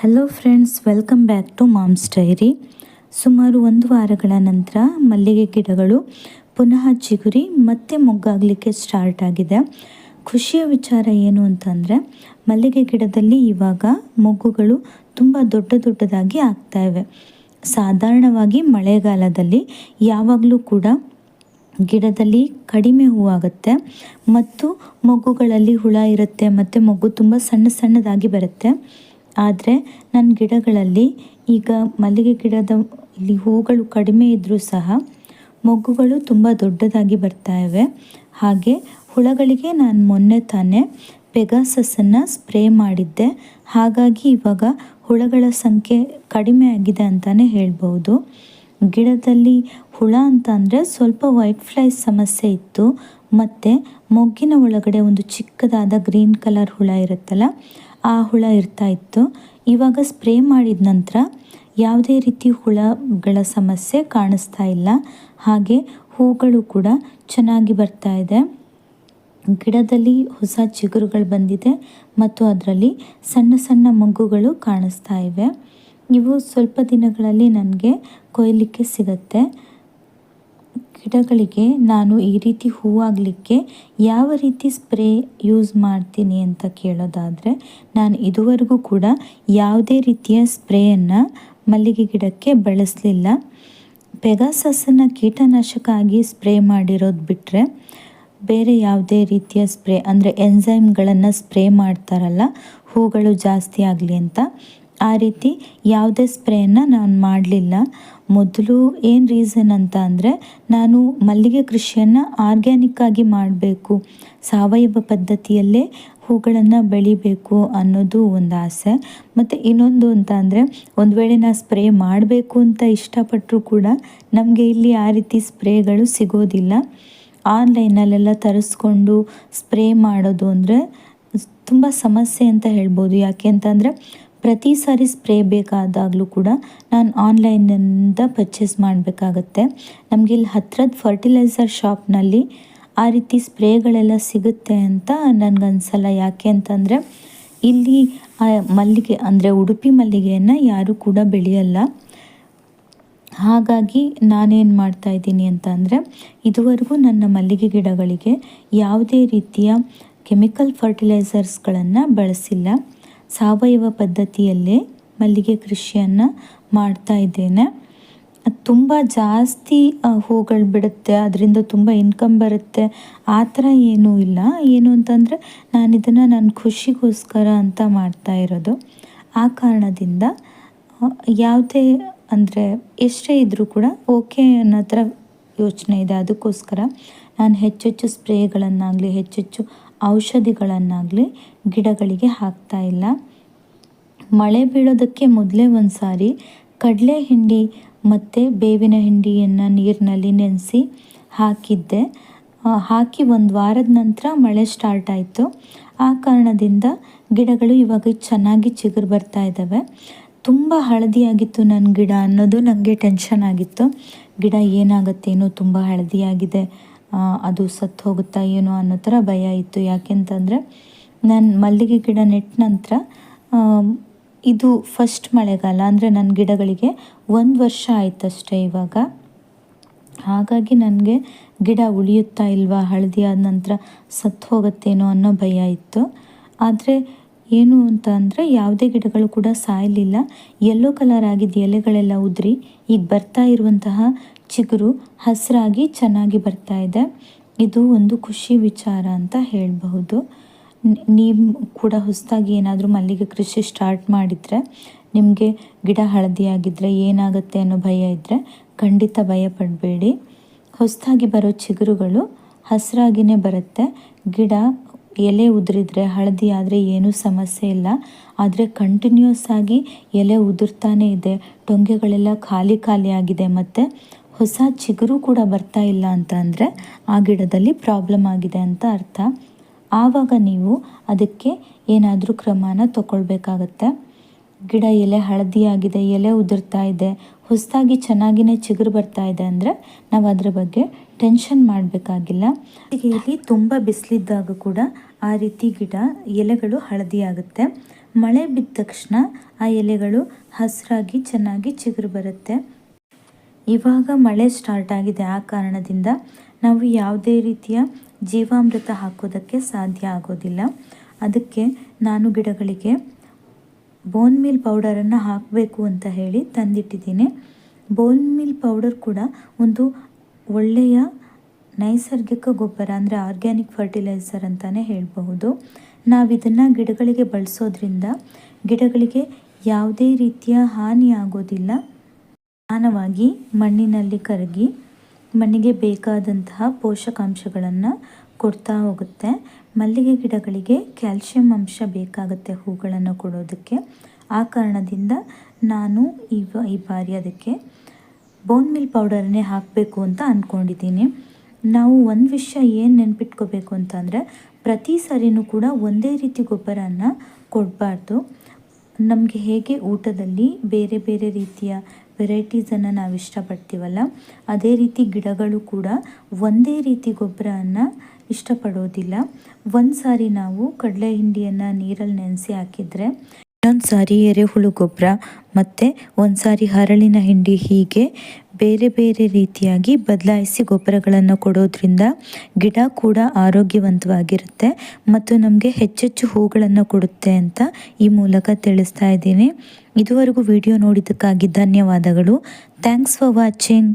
Hello friends welcome back to mom's diary ಸುಮಾರು ಒಂದು ವಾರಗಳ ನಂತರ ಮಲ್ಲಿಗೆ ಗಿಡಗಳು ಪುನಃ ಚಿಗುರಿ ಮತ್ತೆ ಮೊಗ್ಗಾಗಲಿಕ್ಕೆ ಸ್ಟಾರ್ಟ್ ಆಗಿದೆ. ಖುಷಿಯ ವಿಚಾರ ಏನು ಅಂತಂದರೆ, ಮಲ್ಲಿಗೆ ಗಿಡದಲ್ಲಿ ಇವಾಗ ಮೊಗ್ಗುಗಳು ತುಂಬ ದೊಡ್ಡ ದೊಡ್ಡದಾಗಿ ಆಗ್ತಾ ಇವೆ. ಸಾಧಾರಣವಾಗಿ ಮಳೆಗಾಲದಲ್ಲಿ ಯಾವಾಗಲೂ ಕೂಡ ಗಿಡದಲ್ಲಿ ಕಡಿಮೆ ಹೂವಾಗುತ್ತೆ ಮತ್ತು ಮೊಗ್ಗುಗಳಲ್ಲಿ ಹುಳ ಇರುತ್ತೆ, ಮತ್ತು ಮೊಗ್ಗು ತುಂಬ ಸಣ್ಣ ಸಣ್ಣದಾಗಿ ಬರುತ್ತೆ. ಆದರೆ ನನ್ನ ಗಿಡಗಳಲ್ಲಿ ಈಗ ಮಲ್ಲಿಗೆ ಗಿಡದ ಇಲ್ಲಿ ಹೂಗಳು ಕಡಿಮೆ ಇದ್ದರೂ ಸಹ ಮೊಗ್ಗುಗಳು ತುಂಬ ದೊಡ್ಡದಾಗಿ ಬರ್ತಾ ಇವೆ. ಹಾಗೆ ಹುಳಗಳಿಗೆ ನಾನು ಮೊನ್ನೆ ತಾನೇ ಪೆಗಾಸಸ್ಸನ್ನು ಸ್ಪ್ರೇ ಮಾಡಿದ್ದೆ. ಹಾಗಾಗಿ ಇವಾಗ ಹುಳಗಳ ಸಂಖ್ಯೆ ಕಡಿಮೆ ಆಗಿದೆ ಅಂತಲೇ ಹೇಳ್ಬೋದು. ಗಿಡದಲ್ಲಿ ಹುಳ ಅಂತ ಅಂದರೆ ಸ್ವಲ್ಪ ವೈಟ್ ಫ್ಲೈ ಸಮಸ್ಯೆ ಇತ್ತು. ಮತ್ತು ಮೊಗ್ಗಿನ ಒಳಗಡೆ ಒಂದು ಚಿಕ್ಕದಾದ ಗ್ರೀನ್ ಕಲರ್ ಹುಳ ಇರುತ್ತಲ್ಲ ಆ ಹುಳ ಇರ್ತಾ ಇತ್ತು. ಇವಾಗ ಸ್ಪ್ರೇ ಮಾಡಿದ ನಂತರ ಯಾವುದೇ ರೀತಿ ಹುಳಗಳ ಸಮಸ್ಯೆ ಕಾಣಿಸ್ತಾ ಇಲ್ಲ. ಹಾಗೆ ಹೂಗಳು ಕೂಡ ಚೆನ್ನಾಗಿ ಬರ್ತಾ ಇದೆ. ಗಿಡದಲ್ಲಿ ಹೊಸ ಚಿಗುರುಗಳು ಬಂದಿದೆ ಮತ್ತು ಅದರಲ್ಲಿ ಸಣ್ಣ ಸಣ್ಣ ಮೊಗ್ಗುಗಳು ಕಾಣಿಸ್ತಾ ಇವೆ. ಇವು ಸ್ವಲ್ಪ ದಿನಗಳಲ್ಲಿ ನನಗೆ ಕೊಯ್ಲಿಕ್ಕೆ ಸಿಗತ್ತೆ. ಗಿಡಗಳಿಗೆ ನಾನು ಈ ರೀತಿ ಹೂವಾಗಲಿಕ್ಕೆ ಯಾವ ರೀತಿ ಸ್ಪ್ರೇ ಯೂಸ್ ಮಾಡ್ತೀನಿ ಅಂತ ಕೇಳೋದಾದರೆ, ನಾನು ಇದುವರೆಗೂ ಕೂಡ ಯಾವುದೇ ರೀತಿಯ ಸ್ಪ್ರೇಯನ್ನು ಮಲ್ಲಿಗೆ ಗಿಡಕ್ಕೆ ಬಳಸಲಿಲ್ಲ. ಪೆಗಾಸಸ್ಸನ್ನು ಕೀಟನಾಶಕ ಆಗಿ ಸ್ಪ್ರೇ ಮಾಡಿರೋದು ಬಿಟ್ಟರೆ ಬೇರೆ ಯಾವುದೇ ರೀತಿಯ ಸ್ಪ್ರೇ, ಅಂದರೆ ಎನ್ಝೈಮ್ಗಳನ್ನು ಸ್ಪ್ರೇ ಮಾಡ್ತಾರಲ್ಲ, ಹೂಗಳು ಜಾಸ್ತಿ ಆಗಲಿ ಅಂತ ಆ ರೀತಿ ಯಾವುದೇ ಸ್ಪ್ರೇಯನ್ನು ನಾನು ಮಾಡಲಿಲ್ಲ. ಮೊದಲು ಏನು ರೀಸನ್ ಅಂತ ಅಂದರೆ ನಾನು ಮಲ್ಲಿಗೆ ಕೃಷಿಯನ್ನು ಆರ್ಗ್ಯಾನಿಕ್ಕಾಗಿ ಮಾಡಬೇಕು. ಸಾವಯವ ಪದ್ಧತಿಯಲ್ಲೇ ಹೂಗಳನ್ನು ಬೆಳಿಬೇಕು ಅನ್ನೋದು ಒಂದು ಆಸೆ. ಮತ್ತು ಇನ್ನೊಂದು ಅಂತ ಅಂದರೆ ಒಂದು ವೇಳೆ ನಾ ಸ್ಪ್ರೇ ಮಾಡಬೇಕು ಅಂತ ಇಷ್ಟಪಟ್ಟರೂ ಕೂಡ ನಮಗೆ ಇಲ್ಲಿ ಆ ರೀತಿ ಸ್ಪ್ರೇಗಳು ಸಿಗೋದಿಲ್ಲ. ಆನ್ಲೈನಲ್ಲೆಲ್ಲ ತರಿಸ್ಕೊಂಡು ಸ್ಪ್ರೇ ಮಾಡೋದು ಅಂದರೆ ತುಂಬ ಸಮಸ್ಯೆ ಅಂತ ಹೇಳ್ಬೋದು. ಯಾಕೆ ಅಂತಂದರೆ ಪ್ರತಿ ಸಾರಿ ಸ್ಪ್ರೇ ಬೇಕಾದಾಗಲೂ ಕೂಡ ನಾನು ಆನ್ಲೈನಿಂದ ಪರ್ಚೇಸ್ ಮಾಡಬೇಕಾಗತ್ತೆ. ನಮಗೆ ಇಲ್ಲಿ ಹತ್ರದ ಫರ್ಟಿಲೈಸರ್ ಶಾಪ್ನಲ್ಲಿ ಆ ರೀತಿ ಸ್ಪ್ರೇಗಳೆಲ್ಲ ಸಿಗುತ್ತೆ ಅಂತ ನನಗನ್ಸಲ್ಲ. ಯಾಕೆ ಅಂತಂದರೆ ಇಲ್ಲಿ ಮಲ್ಲಿಗೆ, ಅಂದರೆ ಉಡುಪಿ ಮಲ್ಲಿಗೆಯನ್ನು ಯಾರೂ ಕೂಡ ಬೆಳೆಯಲ್ಲ. ಹಾಗಾಗಿ ನಾನೇನು ಮಾಡ್ತಾ ಇದ್ದೀನಿ ಅಂತ ಇದುವರೆಗೂ ನನ್ನ ಮಲ್ಲಿಗೆ ಗಿಡಗಳಿಗೆ ಯಾವುದೇ ರೀತಿಯ ಕೆಮಿಕಲ್ ಫರ್ಟಿಲೈಸರ್ಸ್ಗಳನ್ನು ಬಳಸಿಲ್ಲ. ಸಾವಯವ ಪದ್ಧತಿಯಲ್ಲೇ ಮಲ್ಲಿಗೆ ಕೃಷಿಯನ್ನು ಮಾಡ್ತಾ ಇದ್ದೇನೆ. ತುಂಬ ಜಾಸ್ತಿ ಹೂಗಳು ಬಿಡುತ್ತೆ, ಅದರಿಂದ ತುಂಬ ಇನ್ಕಮ್ ಬರುತ್ತೆ. ಆ ಥರ ಏನೂ ಇಲ್ಲ. ಏನು ಅಂತಂದರೆ ನಾನು ಇದನ್ನು ನನ್ನ ಖುಷಿಗೋಸ್ಕರ ಅಂತ ಮಾಡ್ತಾ ಇರೋದು. ಆ ಕಾರಣದಿಂದ ಯಾವುದೇ ಅಂದರೆ ಎಷ್ಟೇ ಇದ್ದರೂ ಕೂಡ ಓಕೆ ಅನ್ನೋ ಥರ ಯೋಚನೆ ಇದೆ. ಅದಕ್ಕೋಸ್ಕರ ನಾನು ಹೆಚ್ಚೆಚ್ಚು ಸ್ಪ್ರೇಗಳನ್ನಾಗಲಿ, ಹೆಚ್ಚೆಚ್ಚು ಔಷಧಿಗಳನ್ನಾಗಲಿ ಗಿಡಗಳಿಗೆ ಹಾಕ್ತಾ ಇಲ್ಲ. ಮಳೆ ಬೀಳೋದಕ್ಕೆ ಮೊದಲೇ ಒಂದು ಸಾರಿ ಕಡಲೆ ಹಿಂಡಿ ಮತ್ತು ಬೇವಿನ ಹಿಂಡಿಯನ್ನು ನೀರಿನಲ್ಲಿ ನೆನೆಸಿ ಹಾಕಿದ್ದೆ. ಹಾಕಿ ಒಂದು ವಾರದ ನಂತರ ಮಳೆ ಸ್ಟಾರ್ಟ್ ಆಯಿತು. ಆ ಕಾರಣದಿಂದ ಗಿಡಗಳು ಇವಾಗ ಚೆನ್ನಾಗಿ ಚಿಗುರು ಬರ್ತಾ ಇದ್ದಾವೆ ತುಂಬ ಹಳದಿಯಾಗಿತ್ತು ನನ್ನ ಗಿಡ ಅನ್ನೋದು ನನಗೆ ಟೆನ್ಷನ್ ಆಗಿತ್ತು. ಗಿಡ ಏನಾಗತ್ತೇನೋ ತುಂಬ ಹಳದಿಯಾಗಿದೆ. ಅದು ಸತ್ತು ಹೋಗುತ್ತಾ ಏನೋ ಅನ್ನೋ ಥರ ಭಯ ಇತ್ತು. ಯಾಕೆಂತಂದರೆ ನಾನು ಮಲ್ಲಿಗೆ ಗಿಡ ನೆಟ್ಟ ನಂತರ ಇದು ಫಸ್ಟ್ ಮಳೆಗಾಲ, ಅಂದರೆ ನನ್ನ ಗಿಡಗಳಿಗೆ ಒಂದು ವರ್ಷ ಆಯ್ತಷ್ಟೇ ಇವಾಗ. ಹಾಗಾಗಿ ನನಗೆ ಗಿಡ ಉಳಿಯುತ್ತಾ ಇಲ್ವಾ, ಹಳದಿ ಆದ ನಂತರ ಸತ್ತು ಹೋಗುತ್ತೇನೋ ಅನ್ನೋ ಭಯ ಇತ್ತು. ಆದರೆ ಏನು ಅಂತ ಅಂದರೆ ಯಾವುದೇ ಗಿಡಗಳು ಕೂಡ ಸಾಯಲಿಲ್ಲ. ಯೆಲ್ಲೋ ಕಲರ್ ಆಗಿದ್ದ ಎಲೆಗಳೆಲ್ಲ ಉದುರಿ, ಈಗ ಬರ್ತಾ ಇರುವಂತಹ ಚಿಗುರು ಹಸಿರಾಗಿ ಚೆನ್ನಾಗಿ ಬರ್ತಾ ಇದೆ. ಇದು ಒಂದು ಖುಷಿ ವಿಚಾರ ಅಂತ ಹೇಳಬಹುದು. ನೀವು ಕೂಡ ಹೊಸದಾಗಿ ಏನಾದರೂ ಮಲ್ಲಿಗೆ ಕೃಷಿ ಸ್ಟಾರ್ಟ್ ಮಾಡಿದರೆ, ನಿಮಗೆ ಗಿಡ ಹಳದಿಯಾಗಿದ್ದರೆ ಏನಾಗುತ್ತೆ ಅನ್ನೋ ಭಯ ಇದ್ದರೆ ಖಂಡಿತ ಭಯ ಪಡಬೇಡಿ. ಹೊಸದಾಗಿ ಬರೋ ಚಿಗುರುಗಳು ಹಸಿರಾಗಿಯೇ ಬರುತ್ತೆ. ಗಿಡ ಎಲೆ ಉದುರಿದ್ರೆ, ಹಳದಿ ಆದರೆ ಏನೂ ಸಮಸ್ಯೆ ಇಲ್ಲ. ಆದರೆ ಕಂಟಿನ್ಯೂಸ್ ಆಗಿ ಎಲೆ ಉದುರ್ತಾನೆ ಇದೆ. ಟೊಂಗೆಗಳೆಲ್ಲ ಖಾಲಿ ಖಾಲಿ ಆಗಿದೆ ಮತ್ತು ಹೊಸ ಚಿಗುರು ಕೂಡ ಬರ್ತಾ ಇಲ್ಲ ಅಂತ ಅಂದರೆ ಆ ಗಿಡದಲ್ಲಿ ಪ್ರಾಬ್ಲಮ್ ಆಗಿದೆ ಅಂತ ಅರ್ಥ. ಆವಾಗ ನೀವು ಅದಕ್ಕೆ ಏನಾದರೂ ಕ್ರಮನ ತಗೊಳ್ಬೇಕಾಗತ್ತೆ ಗಿಡ ಎಲೆ ಹಳದಿಯಾಗಿದೆ ಎಲೆ ಉದುರ್ತಾ ಇದೆ, ಹೊಸದಾಗಿ ಚೆನ್ನಾಗಿನೇ ಚಿಗುರು ಬರ್ತಾ ಇದೆ ಅಂದರೆ ನಾವು ಅದರ ಬಗ್ಗೆ ಟೆನ್ಷನ್ ಮಾಡಬೇಕಾಗಿಲ್ಲ. ಇಲ್ಲಿ ತುಂಬ ಬಿಸಿಲಿದ್ದಾಗ ಕೂಡ ಆ ರೀತಿ ಗಿಡ, ಎಲೆಗಳು ಹಳದಿ ಆಗುತ್ತೆ. ಮಳೆ ಬಿದ್ದ ತಕ್ಷಣ ಆ ಎಲೆಗಳು ಹಸಿರಾಗಿ ಚೆನ್ನಾಗಿ ಚಿಗುರು ಬರುತ್ತೆ. ಇವಾಗ ಮಳೆ ಸ್ಟಾರ್ಟ್ ಆಗಿದೆ. ಆ ಕಾರಣದಿಂದ ನಾವು ಯಾವುದೇ ರೀತಿಯ ಜೀವಾಮೃತ ಹಾಕೋದಕ್ಕೆ ಸಾಧ್ಯ ಆಗೋದಿಲ್ಲ. ಅದಕ್ಕೆ ನಾನು ಗಿಡಗಳಿಗೆ ಬೋನ್ ಮೀಲ್ ಪೌಡರನ್ನು ಹಾಕಬೇಕು ಅಂತ ಹೇಳಿ ತಂದಿಟ್ಟಿದ್ದೀನಿ. ಬೋನ್ ಮೀಲ್ ಪೌಡರ್ ಕೂಡ ಒಂದು ಒಳ್ಳೆಯ ನೈಸರ್ಗಿಕ ಗೊಬ್ಬರ, ಅಂದರೆ ಆರ್ಗ್ಯಾನಿಕ್ ಫರ್ಟಿಲೈಸರ್ ಅಂತಲೇ ಹೇಳಬಹುದು. ನಾವು ಇದನ್ನು ಗಿಡಗಳಿಗೆ ಬಳಸೋದ್ರಿಂದ ಗಿಡಗಳಿಗೆ ಯಾವುದೇ ರೀತಿಯ ಹಾನಿ ಆಗೋದಿಲ್ಲ. ನಿಧಾನವಾಗಿ ಮಣ್ಣಿನಲ್ಲಿ ಕರಗಿ ಮಣ್ಣಿಗೆ ಬೇಕಾದಂತಹ ಪೋಷಕಾಂಶಗಳನ್ನು ಕೊಡ್ತಾ ಹೋಗುತ್ತೆ. ಮಲ್ಲಿಗೆ ಗಿಡಗಳಿಗೆ ಕ್ಯಾಲ್ಶಿಯಂ ಅಂಶ ಬೇಕಾಗುತ್ತೆ ಹೂಗಳನ್ನು ಕೊಡೋದಕ್ಕೆ. ಆ ಕಾರಣದಿಂದ ನಾನು ಈ ಈ ಬಾರಿ ಅದಕ್ಕೆ ಬೋನ್ ಮಿಲ್ ಪೌಡರನ್ನೇ ಹಾಕಬೇಕು ಅಂತ ಅಂದ್ಕೊಂಡಿದ್ದೀನಿ ನಾವು ಒಂದು ವಿಷಯ ಏನು ನೆನ್ಪಿಟ್ಕೋಬೇಕು ಅಂತಂದರೆ ಪ್ರತಿ ಸರಿನೂ ಕೂಡ ಒಂದೇ ರೀತಿ ಗೊಬ್ಬರನ ಕೊಡಬಾರ್ದು. ನಮಗೆ ಹೇಗೆ ಊಟದಲ್ಲಿ ಬೇರೆ ಬೇರೆ ರೀತಿಯ ವೆರೈಟೀಸನ್ನು ನಾವು ಇಷ್ಟಪಡ್ತೀವಲ್ಲ, ಅದೇ ರೀತಿ ಗಿಡಗಳು ಕೂಡ ಒಂದೇ ರೀತಿ ಗೊಬ್ಬರವನ್ನು ಇಷ್ಟಪಡೋದಿಲ್ಲ. ಒಂದು ಸಾರಿ ನಾವು ಕಡಲೆ ಹಿಂಡಿಯನ್ನು ನೀರಲ್ಲಿ ನೆನೆಸಿ ಹಾಕಿದರೆ ಇನ್ನೊಂದು ಸಾರಿ ಎರೆಹುಳು ಗೊಬ್ಬರ ಮತ್ತು ಒಂದು ಸಾರಿ ಹರಳಿನ ಹಿಂಡಿ ಹೀಗೆ ಬೇರೆ ಬೇರೆ ರೀತಿಯಾಗಿ ಬದಲಾಯಿಸಿ ಗೊಬ್ಬರಗಳನ್ನು ಕೊಡೋದ್ರಿಂದ ಗಿಡ ಕೂಡ ಆರೋಗ್ಯವಂತವಾಗಿರುತ್ತೆ ಮತ್ತು ನಮಗೆ ಹೆಚ್ಚೆಚ್ಚು ಹೂಗಳನ್ನು ಕೊಡುತ್ತೆ ಅಂತ ಈ ಮೂಲಕ ತಿಳಿಸ್ತಾ ಇದ್ದೀನಿ. ಇದುವರೆಗೂ ವಿಡಿಯೋ ನೋಡಿದ್ದಕ್ಕಾಗಿ ಧನ್ಯವಾದಗಳು. Thanks for watching